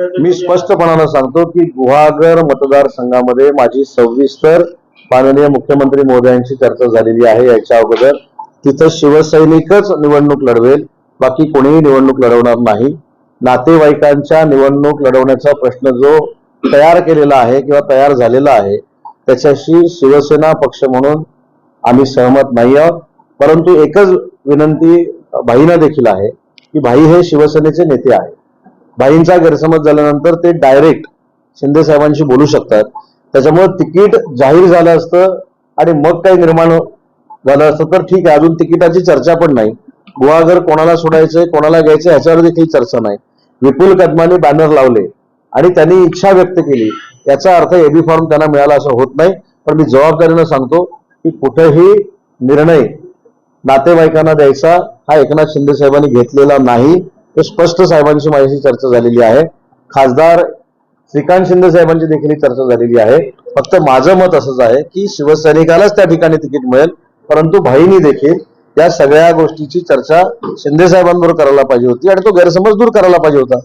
मी स्पष्टपणानं सांगतो की गुहागर मतदारसंघामध्ये माझी सविस्तर माननीय मुख्यमंत्री महोदयांची चर्चा झालेली आहे याच्या अगोदर. तिथं शिवसैनिकच निवडणूक लढवेल बाकी कोणीही निवडणूक लढवणार नाही. नातेवाईकांच्या निवडणूक लढवण्याचा प्रश्न जो तयार केलेला आहे किंवा तयार झालेला आहे त्याच्याशी शिवसेना पक्ष म्हणून आम्ही सहमत नाही आहोत. परंतु एकच विनंती भाईना देखील आहे की भाई हे शिवसेनेचे नेते आहेत. भाईंचा गैरसमज झाल्यानंतर ते डायरेक्ट शिंदे साहेबांशी बोलू शकतात. त्याच्यामुळे तिकीट जाहीर झालं असतं आणि मग काही निर्माण झालं असतं. तर ठीक आहे अजून तिकिटाची चर्चा पण नाही. गुहागर कोणाला सोडायचंय कोणाला घ्यायचं ह्याच्यावर देखील चर्चा नाही. विपुल कदमाने बॅनर लावले आणि त्यांनी इच्छा व्यक्त केली. याचा अर्थ एबी फॉर्म त्यांना मिळाला असं होत नाही. पण मी जबाबदारीनं सांगतो की कुठेही निर्णय नातेवाईकांना द्यायचा हा एकनाथ शिंदे साहेबांनी घेतलेला नाही. हे स्पष्ट साहेबांशी माझ्याशी चर्चा झालेली आहे. खासदार श्रीकांत शिंदे साहेबांची देखील चर्चा झालेली आहे. फक्त माझं मत असंच आहे की शिवसैनिकालाच त्या ठिकाणी तिकीट मिळेल परंतु भाईनी देखील या सगळ्या गोष्टीची चर्चा शिंदे साहेबांबरोबर करायला पाहिजे होती आणि तो गैरसमज दूर करायला पाहिजे होता.